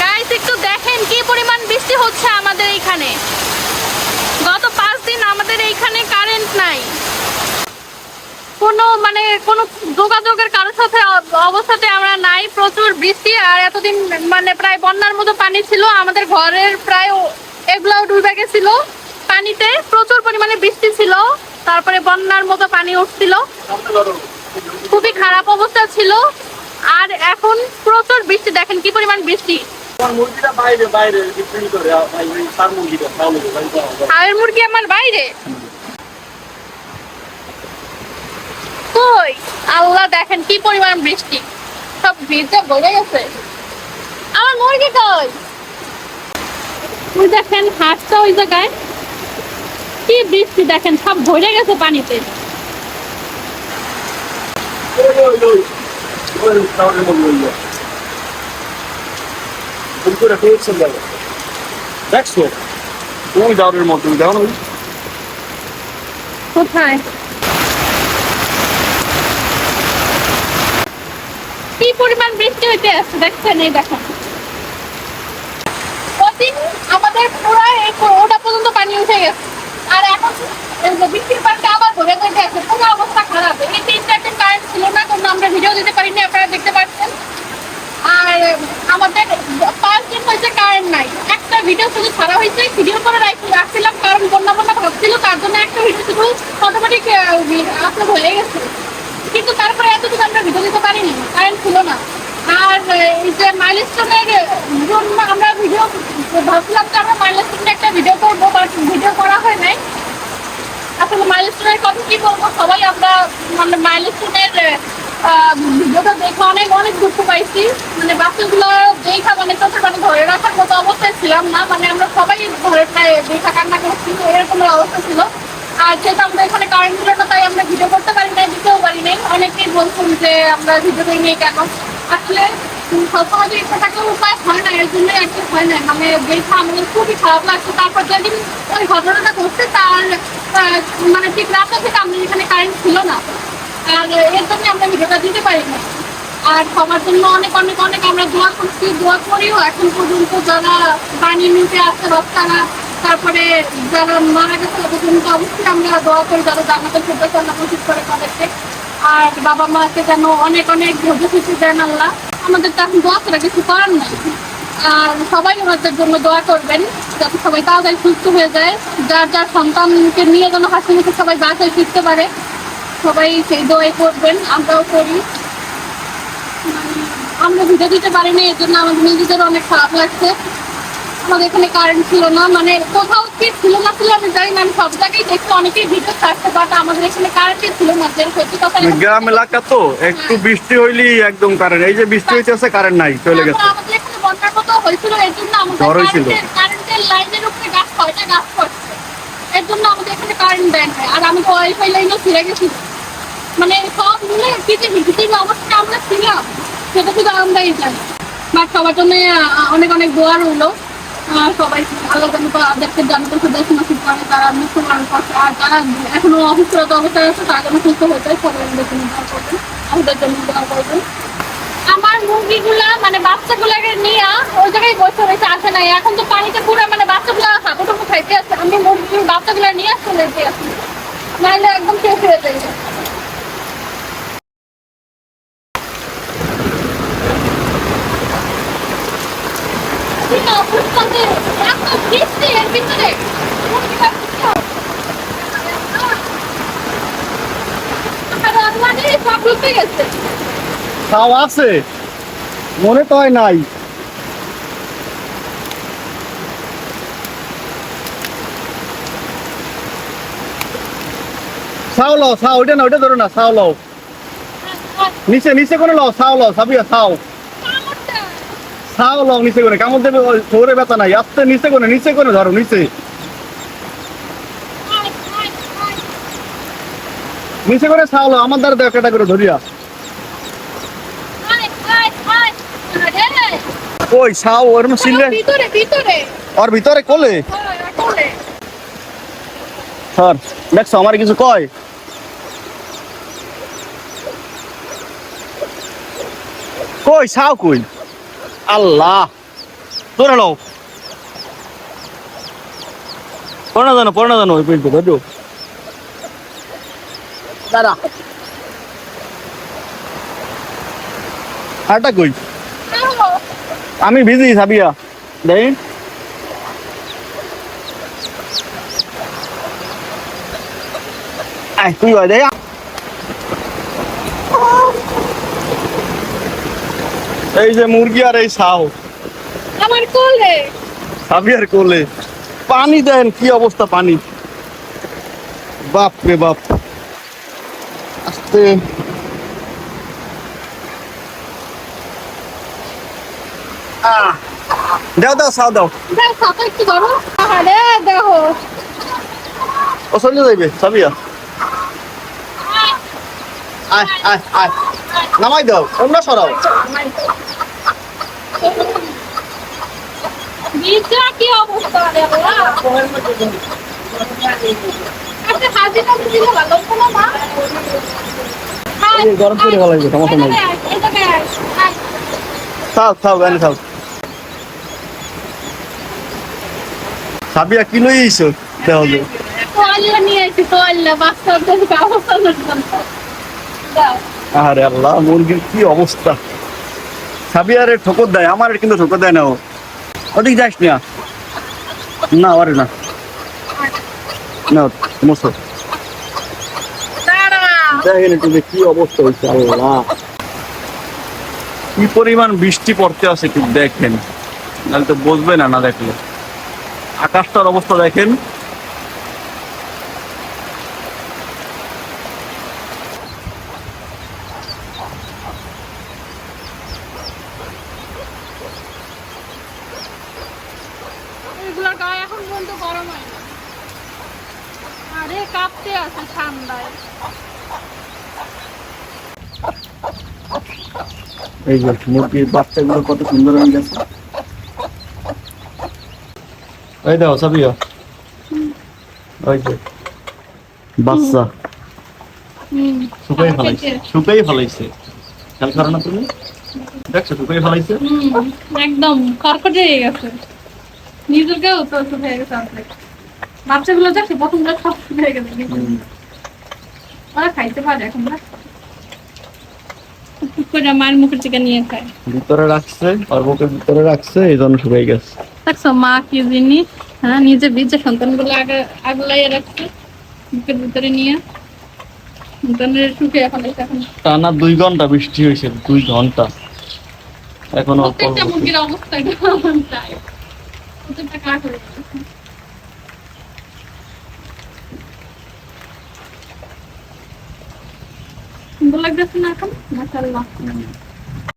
Guys একটু দেখেন কি পরিমাণ বৃষ্টি হচ্ছে আমাদের এইখানে। গত পাঁচ দিন আমাদের এইখানে কারেন্ট নাই। কোনো মানে কোনো যোগাযোগের কারোর সাথে অবস্থাতে আমরা নাই, প্রচুর বৃষ্টি, আর এতদিন মানে প্রায় বন্যার মতো পানি ছিল। আমাদের ঘরের প্রায় এগুলাও ডুবে গেছিল পানিতে। প্রচুর পরিমাণে বৃষ্টি ছিল। তারপরে বন্যার মতো পানি উঠছিল। খুবই খারাপ অবস্থা ছিল। আর এখন প্রচুর বৃষ্টি দেখেন কি পরিমাণ বৃষ্টি। মুরগি আমার বাইরে। কই? আল্লাহ দেখেন কি পরিমাণ বৃষ্টি। সব ভিজে ভরে গেছে। আমার মুরগি কই? ওই দেখেন হাঁসটা ওই জায়গায়। কি বৃষ্টি দেখেন সব ভরে গেছে পানিতে ওই, ওই, ওই। ওই, তাহলে বলব, ওই, ওই। তুমি করে পেয়েছ যাবে দেখছ তুমি কোথায়? কি পরিমাণ বৃষ্টি এই আমাদের পুরো ওটা পর্যন্ত পানি উঠে গেছে। আর এখন বৃষ্টির পানিটা আবার ভরে গেছে পুরো অবস্থা খারাপ এই তিন চারটে কারেন্ট ছিল না কোনো আমরা ভিডিও দিতে পারিনি আপনারা দেখতে পাচ্ছেন আর আমাদের পাঁচ দিন হয়েছে কারেন্ট নাই একটা ভিডিও শুধু ছাড়া হয়েছে ভিডিও করে রাখ- রাখছিলাম কারণ বন্যা বন্যা ভাবছিল তার জন্য শুধু অটোমেটিক আপলোড হয়ে গেছে। কিন্তু তারপরে এতটুকু আমরা ভিডিও দিতে পারিনি কারেন্ট ছিল না। আর এই যে মাইলস্টোনের জন্য আমরা ভিডিও ভাবছিলাম যে আমরা মাইলস্টোনের একটা ভিডিও করব ভিডিও করা হয় নাই। আসলে মাইলস্টোনের কথা কি বলব, সবাই আমরা মানে মাইলস্টোনের ভিডিওটা দেখে অনেক অনেক দুঃখ পাইছি। মানে বাচ্চাগুলো দেখা মানে চোখের মানে ধরে রাখার মতো অবস্থায় ছিলাম না। মানে আমরা সবাই ঘরে প্রায় দেখা কান্না করছি, এরকম অবস্থা ছিল। আর যেহেতু আমরা এখানে কারেন্ট ছিল না, তাই আমরা ভিডিও করতে পারি নাই, দিতেও পারি নাই। অনেকেই বলছেন যে আমরা ভিডিও দিই নেই কেন? আসলে সবসময় যে ইচ্ছা থাকলে উপায় হয় না, এর জন্যই আর কি হয় না। মানে দেখা আমাদের খুবই খারাপ লাগছে। তারপর যেদিন ওই ঘটনাটা ঘটছে, তার মানে ঠিক রাস্তা থেকে আমাদের এখানে কারেন্ট ছিল না। আর এর জন্য আমরা ভিডিওটা দিতে পারি না আর সবার জন্য অনেক অনেক অনেক আমরা দোয়া করছি। দোয়া করিও এখন পর্যন্ত যারা পানি নিতে আসছে বাচ্চারা তারপরে যারা মারা গেছে, তাদের অবশ্যই আমরা দোয়া করি যারা জানাতে শুদ্ধ আল্লাহ করে তাদেরকে। আর বাবা মাকে যেন অনেক অনেক ধৈর্য খুশি দেন আল্লাহ। আমাদের তো এখন দোয়া করে কিছু করার নাই। আর সবাই আমাদের জন্য দোয়া করবেন, যাতে সবাই তাড়াতাড়ি সুস্থ হয়ে যায়। যার যার সন্তানকে নিয়ে যেন হাসি মুখে সবাই বাসায় ফিরতে পারে, সবাই সেই দোয়াই করবেন, আমরাও করি। মানে আমরা ভিডিও দিতে পারিনি এর জন্য আমাদের নিজেদের অনেক খারাপ লাগছে। আমাদের এখানে কারেন্ট ছিল না। মানে কোথাও কি ছিল না ছিল আমি জানি না আমি সব জায়গায় দেখছি অনেকেই ভিডিও বাট আমাদের এখানে কারেন্টই ছিল না। যে সত্যি কথা মানে গ্রাম এলাকা তো একটু বৃষ্টি হইলেই একদম কারেন্ট এই যে বৃষ্টি হইতেছে কারেন্ট নাই চলে গেছে। আমাদের এখানে বন্যার মতো হয়েছিল এর জন্য আমাদের কারেন্টের লাইনের উপরে গাছ গাছ পড়ছে? এর জন্য আমাদের এখানে কারেন্ট দেয় না আর আমি তো ওয়াইফাই লাইনও ছিঁড়ে গেছি মানে সব মিলে আমরা ছিলাম সেটা শুধু আমরাই জানি। বাট সবার জন্য অনেক অনেক দোয়া রইল। সবাই আল্লাহ যেন তাদেরকে জানতে নসিব করে তারা মৃত্যুবরণ করছে আর যারা এখনও অসুস্থরত অবস্থায় আছে, তারা যেন সুস্থ যায়, সবাই আমাদের জন্য দোয়া করবেন জন্য দোয়া করবেন। আমার মুরগিগুলা মানে বাচ্চাগুলাকে নিয়ে ওই জায়গায় বসে রয়েছে, আসে নাই। এখন তো পানিতে পুরো মানে বাচ্চাগুলা হাঁপুটুকু খাইতে আছে। আমি মুরগি বাচ্চাগুলা নিয়ে চলে যেতে আছি নাহলে একদম শেষ হয়ে যাবে এত বৃষ্টি এর ভিতরে গেছে তাও আছে মনে তো হয় নাই সাও লও সাও ওইটা না ওইটা ধরো না সাও লও নিচে নিচে করে লও সাও লও সাবিয়া সাও নিচে করে দেবে ব্যথা নাই। নিচে করে নিচে করে ধরো, নিচে। নিচে করে লও আমার দ্বারা করে ধরিয়া। ওই ভিতরে ভিতরে স্যার দেখছ, আমার কিছু কয়? কই সাও কই? আল্লাহ। ধরে নাও। পড়ে জানো পড়ে জানো ওই পর্যন্ত ধরো। দাঁড়া। আরটা কই? আমি বিজি সাবিয়া। দেই আয়, তুই দেই এই যে মুরগি আর এই সাও আমার কোলে। সাবিয়ার কোলে। পানি দেন কি অবস্থা পানি? বাপ রে বাপ। আস্তে। দাও দাও সাও দাও। ও চলে যাইবে সাবিয়া আয় আয় আয়। নামাই দাও তোমরা সরাও। বীজটা কি অবস্থা রে বাবা? আচ্ছা হাজিটা দিলে ভালো হতো না মা? গরম করে ভালো লাগবে, সমস্যা নাই। খাও খাও গান খাও সাবিয়া কি লই আইছো? যে তোয়াল্লা নিয়ে এসেছি তোয়াল্লা বাচ্চাদের ব্যবস্থা করতাম দাও আরে আল্লাহ মুরগির কি অবস্থা? সাবিয়ারে ঠোকর দেয় আমার কিন্তু ঠোকর দেয় না ও। ওদিক যাস না না আরে না। না দাঁড়া। দেখেন একটু কি অবস্থা হয়েছে আল্লাহ। কি পরিমাণ বৃষ্টি পড়তে আছে একটু দেখেন। নাহলে তো বুঝবে না না দেখলে। আকাশটার অবস্থা দেখেন এগুলোর গায়ে এখন পর্যন্ত গরম হয় না। আরে কাঁপতে আছে ঠান্ডায়। এই যে মুরগির বাচ্চাগুলো কত সুন্দর হয়ে গেছে। এই দাও সাবিয়া ওই যে বাচ্চা। হুম। শুকাই ফেলাইছে। শুকাই ফেলাইছে। খেয়াল করো না তুমি। দেখছ শুকাই ফেলাইছে? একদম কর্কটে হয়ে গেছে। নিজেকেও তো ওষুধ হয়ে গেছে বাচ্চাগুলো দেখছে প্রথমটা সব হয়ে গেছে ওরা খাইতে পারে এখন না। করে মায়ের মুখের থেকে নিয়ে খায় ভিতরে রাখছে আর বুকের ভিতরে রাখছে এই জন্য শুকাই গেছে। দেখছ মা কি জিনিস? হ্যাঁ নিজে বীজের সন্তানগুলো আগে আগলাইয়ে রাখছে বুকের ভিতরে নিয়ে। সন্তানের সুখে এখন এখন। টানা দুই ঘণ্টা বৃষ্টি হয়েছে দুই ঘণ্টা। এখন অল্প অবস্থা চাই প্রত্যেকটা কাজ সুন্দর না এখন?